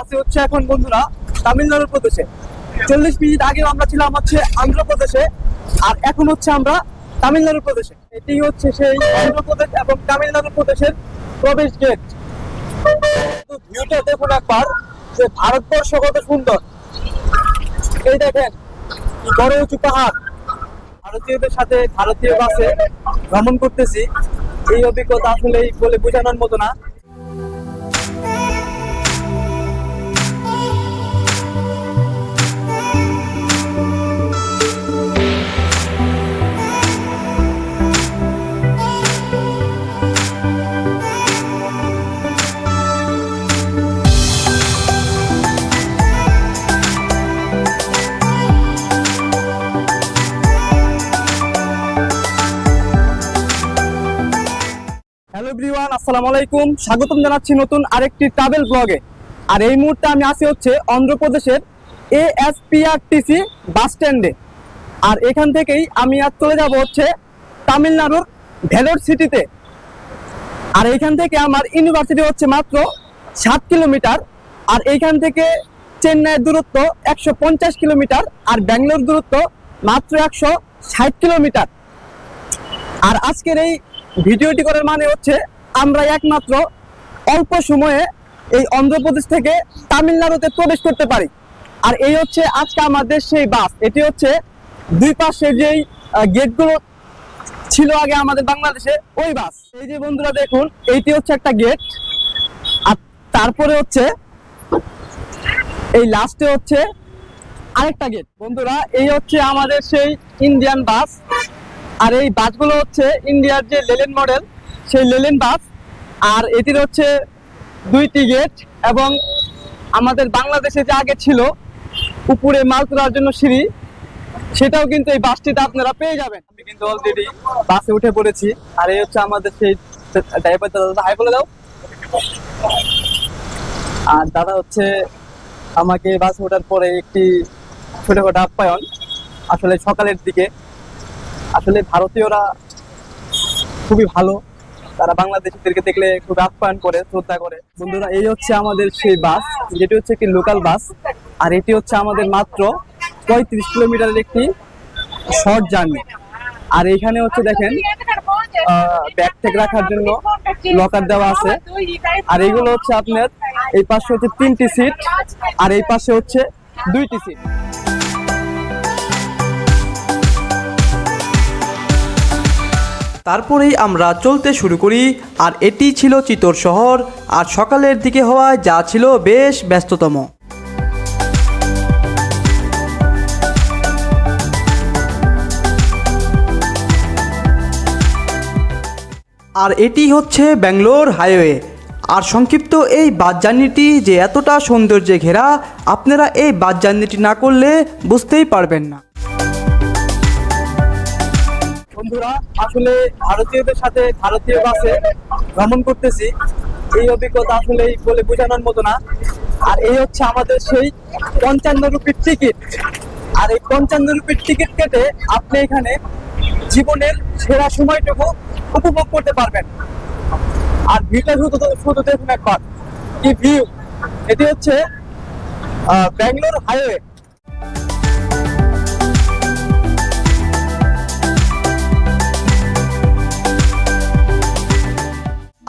আছে হচ্ছে এখন বন্ধুরা তামিলনাড়ুর প্রদেশে। চল্লিশ মিনিট আগে আমরা ছিলাম হচ্ছে অন্ধ্রপ্রদেশে আর এখন হচ্ছে আমরা তামিলনাড়ু প্রদেশে। এটি হচ্ছে সেই অন্ধ্রপ্রদেশ এবং তামিলনাড়ু প্রদেশের প্রবেশ গেট। ভিউটা দেখুন একবার যে ভারতবর্ষ কত সুন্দর। এই দেখেন বড় উঁচু পাহাড়। ভারতীয়দের সাথে ভারতীয় বাসে ভ্রমণ করতেছি। এই অভিজ্ঞতা আসলেই বলে বোঝানোর মতো না। হ্যালো এভরিওয়ান আসসালামু আলাইকুম। স্বাগতম জানাচ্ছি নতুন আরেকটি ট্রাভেল ব্লগে আর এই মুহূর্তে আমি আছি হচ্ছে অন্ধ্রপ্রদেশের এএসপিআরটিসি বাস স্ট্যান্ডে আর এখান থেকেই আমি আজ চলে যাব হচ্ছে তামিলনাড়ুর ভেলোর সিটিতে। আর এইখান থেকে আমার ইউনিভার্সিটি হচ্ছে মাত্র সাত কিলোমিটার। আর এইখান থেকে চেন্নাইয়ের দূরত্ব একশো পঞ্চাশ কিলোমিটার আর ব্যাঙ্গালোর দূরত্ব মাত্র একশো ষাট কিলোমিটার। আর আজকের এই ভিডিওটি করার মানে হচ্ছে আমরা একমাত্র অল্প সময়ে এই অন্ধ্রপ্রদেশ থেকে তামিলনাড়ুতে প্রবেশ করতে পারি। আর এই হচ্ছে আজকে আমাদের সেই বাস। এটি হচ্ছে দুই পাশে যেই গেটগুলো ছিল আগে আমাদের বাংলাদেশে, ওই বাস। এই যে বন্ধুরা দেখুন, এইটি হচ্ছে একটা গেট। আর তারপরে হচ্ছে এই লাস্টে হচ্ছে আরেকটা গেট। বন্ধুরা, এই হচ্ছে আমাদের সেই ইন্ডিয়ান বাস। আর এই বাসগুলো হচ্ছে ইন্ডিয়ার যে লেলেন মডেল, সেই লেলেন বাস। আর এটির হচ্ছে দুইটি গেট এবং আমাদের বাংলাদেশে যে আগে ছিল উপরে মাল তোলার জন্য সিঁড়ি, সেটাও কিন্তু এই বাসটিতে আপনারা পেয়ে যাবেন। আমি কিন্তু অলরেডি বাসে উঠে পড়েছি। আর এই হচ্ছে আমাদের সেই ড্রাইভার দাদা। হাই বলে দাও। আর দাদা হচ্ছে আমাকে বাসে ওঠার পরে একটি ছোটখাটো আপ্যায়ন। আসলে সকালের দিকে আসলে ভারতীয়রা খুবই ভালো। তারা বাংলাদেশিদেরকে দেখলে খুব আপ্যায়ন করে, শ্রদ্ধা করে। বন্ধুরা, এই হচ্ছে আমাদের সেই বাস। যেটি হচ্ছে একটি লোকাল বাস। আর এটি হচ্ছে আমাদের মাত্র পঁয়ত্রিশ কিলোমিটারের একটি শর্ট জার্নি আর এখানে হচ্ছে দেখেন ব্যাগ ট্যাগ রাখার জন্য লকার দেওয়া আছে। আর এইগুলো হচ্ছে আপনার, এই পাশে হচ্ছে তিনটি সিট আর এই পাশে হচ্ছে দুইটি সিট তারপরেই আমরা চলতে শুরু করি, আর এটি ছিল চিতোর শহর, আর সকালের দিকে হওয়ায় যা ছিল বেশ ব্যস্ততম। আর এটি হচ্ছে ব্যাঙ্গালোর হাইওয়ে। আর সংক্ষিপ্ত এই বাস জার্নিটি যে এতটা সৌন্দর্যে ঘেরা, আপনারা এই বাস জার্নিটি না করলে বুঝতেই পারবেন না। বন্ধুরা, আসলে ভারতীয়দের সাথে ভারতীয় বাসে ভ্রমণ করতেছি। এই অভিজ্ঞতা আসলে বলে বোঝানোর মতো না। আর এই হচ্ছে আমাদের সেই পঞ্চান্ন রুপির টিকিট আর এই পঞ্চান্ন রুপির টিকিট কেটে আপনি এখানে জীবনের সেরা সময়টুকু উপভোগ করতে পারবেন। আর ভিউটা শুধু শুধু দেখুন একবার। কি ভিউ এটি হচ্ছে ব্যাঙ্গালোর হাইওয়ে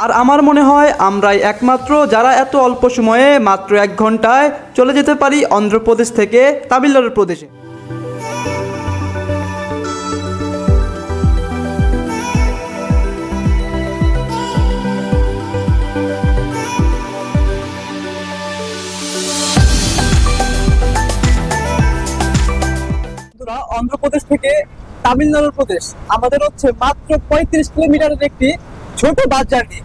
আর আমার মনে হয় আমরাই একমাত্র যারা এত অল্প সময়ে মাত্র এক ঘন্টায় চলে যেতে পারি অন্ধ্রপ্রদেশ থেকে তামিলনাড়ু প্রদেশে। অন্ধ্রপ্রদেশ থেকে তামিলনাড়ু প্রদেশ। আমাদের হচ্ছে মাত্র পঁয়ত্রিশ কিলোমিটারের একটি ছোট বাস জার্নি।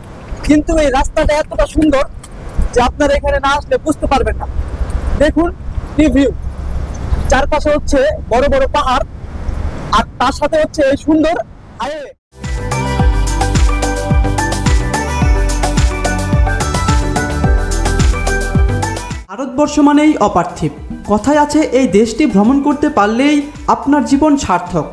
কিন্তু এই রাস্তাটা এতটা সুন্দর যে আপনারা এখানে না আসলে বুঝতে পারবেন না। দেখুন, কি ভিউ চারপাশে হচ্ছে বড় বড় পাহাড়, আর তার সাথে হচ্ছে এই সুন্দর ভারতবর্ষ মানেই অপার্থিব। কথায় আছে, এই দেশটি ভ্রমণ করতে পারলেই আপনার জীবন সার্থক।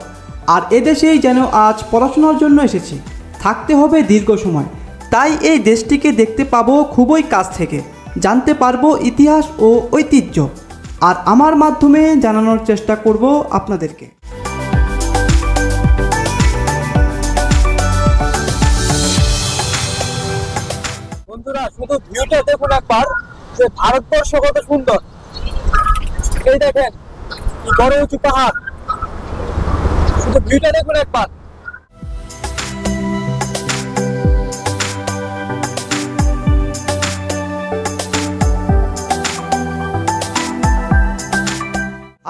আর এদেশেই যেন আজ পড়াশোনার জন্য এসেছি। থাকতে হবে দীর্ঘ সময়। তাই এই দেশটিকে দেখতে পাবো খুবই কাছ থেকে। জানতে পারব ইতিহাস ও ঐতিহ্য। আর আমার মাধ্যমে জানানোর চেষ্টা করব আপনাদেরকে। বন্ধুরা, শুধু ভিউটা দেখুন একবার, যে ভারতবর্ষ কত সুন্দর। এই দেখেন বড় উঁচু পাহাড়। শুধু ভিউটা দেখুন একবার।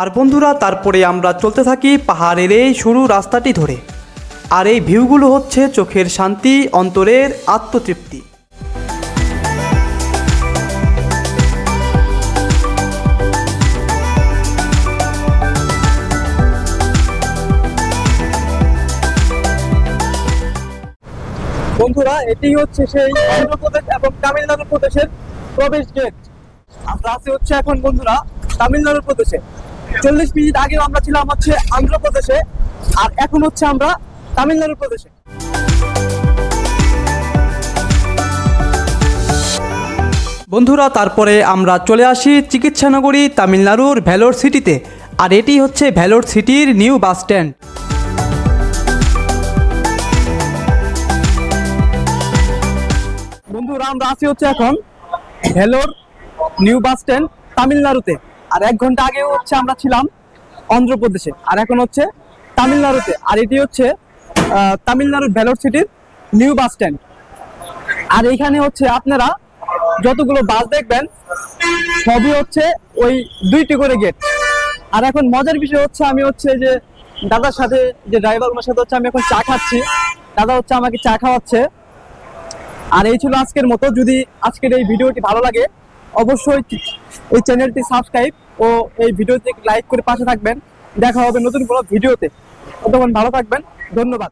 আর বন্ধুরা, তারপরে আমরা চলতে থাকি পাহাড়ের এই সরু রাস্তাটি ধরে। আর এই ভিউগুলো হচ্ছে চোখের শান্তি, অন্তরের আত্মতৃপ্তি। বন্ধুরা, এটি হচ্ছে সেই অন্ধ্রপ্রদেশ এবং তামিলনাড়ু প্রদেশের প্রবেশ গেট আমরা আছি হচ্ছে এখন, বন্ধুরা, তামিলনাড়ু প্রদেশে। চল্লিশ মিনিট আগেও আমরা ছিলাম হচ্ছে আন্ধ্রপ্রদেশে আর এখন হচ্ছে আমরা তামিলনাড়ু প্রদেশে। বন্ধুরা তারপরে আমরা চলে আসি চিকিৎসানগরী তামিলনাড়ুর ভ্যালোর সিটিতে আর এটি হচ্ছে ভ্যালোর সিটির নিউ বাস স্ট্যান্ড। বন্ধুরা আমরা আছি হচ্ছে এখন ভেলোর নিউ বাস স্ট্যান্ড তামিলনাড়ুতে। আর এক ঘণ্টা আগে হচ্ছে আমরা ছিলাম অন্ধ্রপ্রদেশে। আর এখন হচ্ছে তামিলনাড়ুতে। আর এটি হচ্ছে তামিলনাড়ুর ভেলোর সিটির নিউ বাস স্ট্যান্ড। আর এইখানে হচ্ছে আপনারা যতগুলো বাস দেখবেন, সবই হচ্ছে ওই দুইটি করে গেট। আর এখন মজার বিষয় হচ্ছে আমি হচ্ছে যে দাদার সাথে যে ড্রাইভার ওনার সাথে হচ্ছে আমি এখন চা খাচ্ছি। দাদা হচ্ছে আমাকে চা খাওয়াচ্ছে। আর এই ছিল আজকের মতো। যদি আজকের এই ভিডিওটি ভালো লাগে, অবশ্যই এই চ্যানেলটি সাবস্ক্রাইব ও এই ভিডিওতে লাইক করে পাশে থাকবেন। দেখা হবে নতুন কোনো ভিডিওতে ততক্ষণ ভালো থাকবেন। ধন্যবাদ।